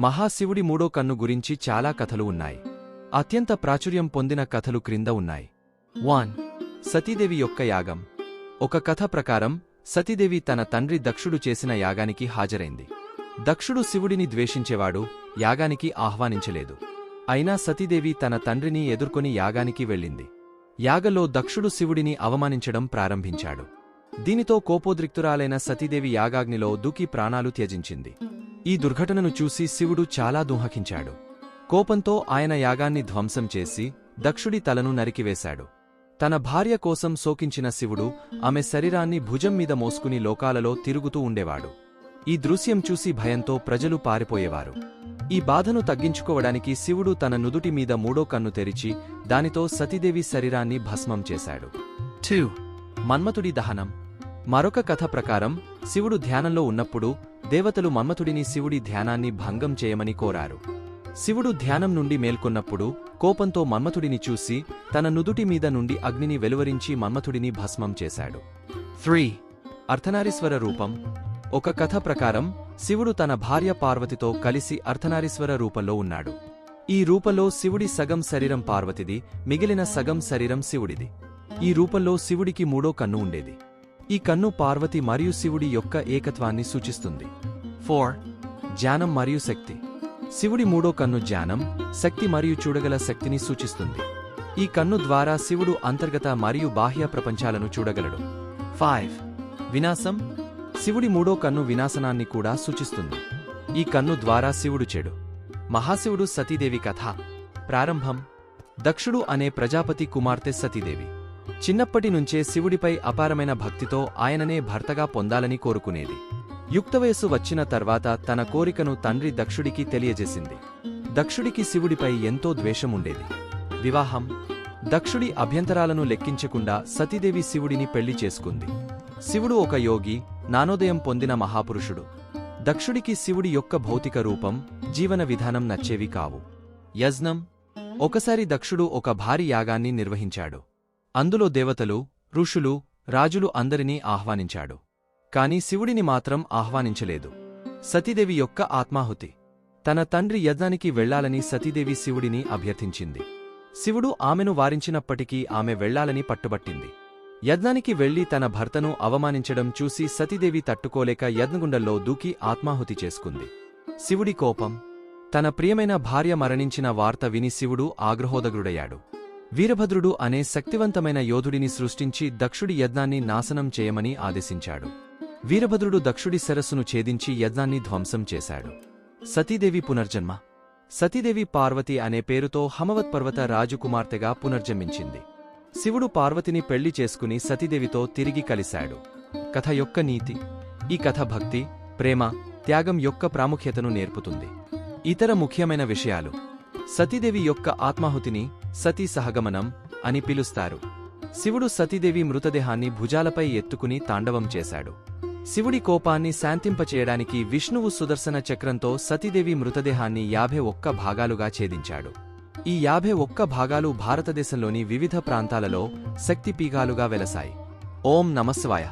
మహాశివుడి మూడో కన్ను గురించి చాలా కథలు ఉన్నాయి. అత్యంత ప్రాచుర్యం పొందిన కథలు క్రింద ఉన్నాయి. వాన్. సతీదేవి యొక్క యాగం. ఒక కథ ప్రకారం సతీదేవి తన తండ్రి దక్షుడు చేసిన యాగానికి హాజరైంది. దక్షుడు శివుడిని ద్వేషించేవాడు యాగానికి ఆహ్వానించలేదు. అయినా సతీదేవి తన తండ్రిని ఎదుర్కొని యాగానికి వెళ్ళింది. యాగలో దక్షుడు శివుడిని అవమానించడం ప్రారంభించాడు. దీనితో కోపోద్రిక్తురాలైన సతీదేవి యాగాగ్నిలో దూకి ప్రాణాలు త్యజించింది. ఈ దుర్ఘటనను చూసి శివుడు చాలా దుహకించాడు. కోపంతో ఆయన యాగాన్ని ధ్వంసం చేసి దక్షుడి తలను నరికివేశాడు. తన భార్య కోసం శోకించిన శివుడు ఆమె శరీరాన్ని భుజం మీద మోసుకుని లోకాలలో తిరుగుతూ ఉండేవాడు. ఈ దృశ్యం చూసి భయంతో ప్రజలు పారిపోయేవారు. ఈ బాధను తగ్గించుకోవడానికి శివుడు తన నుదుటి మీద మూడో కన్ను తెరిచి దానితో సతీదేవి శరీరాన్ని భస్మం చేశాడు. టూ మన్మథుడి దహనం. మరొక కథ ప్రకారం శివుడు ధ్యానంలో ఉన్నప్పుడు దేవతలు మన్మథుడిని శివుడి ధ్యానాన్ని భంగం చేయమని కోరారు. శివుడు ధ్యానం నుండి మేల్కొన్నప్పుడు కోపంతో మన్మథుడిని చూసి తన నుదుటి మీద నుండి అగ్నిని వెలువరించి మన్మథుడిని భస్మం చేశాడు. త్రీ. అర్ధనారీశ్వర రూపం. ఒక కథ ప్రకారం శివుడు తన భార్య పార్వతితో కలిసి అర్ధనారీశ్వర రూపంలో ఉన్నాడు. ఈ రూపంలో శివుడి సగం శరీరం పార్వతిది మిగిలిన సగం శరీరం శివుడిది. ఈ రూపంలో శివుడికి మూడో కన్ను ఉండేది. ఈ కన్ను పార్వతి మరియు శివుడి యొక్క ఏకత్వాన్ని సూచిస్తుంది. ఫోర్ జ్ఞానం మరియు శక్తి. శివుడి మూడో కన్ను జ్ఞానం శక్తి మరియు చూడగల శక్తిని సూచిస్తుంది. ఈ కన్ను ద్వారా శివుడు అంతర్గత మరియు బాహ్య ప్రపంచాలను చూడగలడు. ఫైవ్ వినాశం. శివుడి మూడో కన్ను వినాశనాన్ని కూడా సూచిస్తుంది. ఈ కన్ను ద్వారా శివుడు చెడు. మహాశివుడు సతీదేవి కథ. ప్రారంభం. దక్షుడు అనే ప్రజాపతి కుమార్తె సతీదేవి. చిన్నప్పటి నుంచే శివుడిపై అపారమైన భక్తితో ఆయననే భర్తగా పొందాలని కోరుకునేది. యుక్తవయస్సు వచ్చిన తర్వాత తన కోరికను తండ్రి దక్షుడికి తెలియజేసింది. దక్షుడికి శివుడిపై ఎంతో ద్వేషముండేది. వివాహం. దక్షుడి అభ్యంతరాలను లెక్కించకుండా సతీదేవి శివుడిని పెళ్ళి చేసుకుంది. శివుడు ఒక యోగి నానోదయం పొందిన మహాపురుషుడు. దక్షుడికి శివుడి యొక్క భౌతిక రూపం జీవన విధానం నచ్చేవి కావు. యజ్ఞం. ఒకసారి దక్షుడు ఒక భారీ యాగాన్ని నిర్వహించాడు. అందులో దేవతలు ఋషులు రాజులు అందరినీ ఆహ్వానించాడు. కాని శివుడిని మాత్రం ఆహ్వానించలేదు. సతీదేవి యొక్క ఆత్మాహుతి. తన తండ్రి యజ్ఞానికి వెళ్ళాలని సతీదేవి శివుడిని అభ్యర్థించింది. శివుడు ఆమెను వారించినప్పటికీ ఆమె వెళ్ళాలని పట్టుబట్టింది. యజ్ఞానికి వెళ్ళి తన భర్తను అవమానించడం చూసి సతీదేవి తట్టుకోలేక యజ్ఞగుండంలో దూకి ఆత్మాహుతి చేసుకుంది. శివుడి కోపం. తన ప్రియమైన భార్య మరణించిన వార్త విని శివుడు ఆగ్రహోదగ్రుడయ్యాడు వీరభద్రుడు అనే శక్తివంతమైన యోధుడిని సృష్టించి దక్షుడి యజ్ఞాన్ని నాశనం చేయమని ఆదేశించాడు. వీరభద్రుడు దక్షుడి శరస్సును ఛేదించి యజ్ఞాన్ని ధ్వంసం చేశాడు. సతీదేవి పునర్జన్మ. సతీదేవి పార్వతి అనే పేరుతో హమవత్ పర్వత రాజుకుమార్తెగా పునర్జన్మించింది. శివుడు పార్వతిని పెళ్ళి చేసుకుని సతీదేవితో తిరిగి కలిశాడు. కథ యొక్క నీతి. ఈ కథ భక్తి ప్రేమ త్యాగం యొక్క ప్రాముఖ్యతను నేర్పుతుంది. ఇతర ముఖ్యమైన విషయాలు. సతీదేవి యొక్క ఆత్మాహుతిని సతీ సహగమనం అని పిలుస్తారు. శివుడు సతీదేవి మృతదేహాన్ని భుజాలపై ఎత్తుకుని తాండవం చేశాడు. శివుడి కోపాన్ని శాంతింపచేయడానికి విష్ణువు సుదర్శన చక్రంతో సతీదేవి మృతదేహాన్ని యాభై ఒక్క భాగాలుగా ఛేదించాడు. ఈ యాభై ఒక్క భాగాలు భారతదేశంలోని వివిధ ప్రాంతాలలో శక్తిపీగాలుగా వెలసాయి. ఓం నమస్వాయ.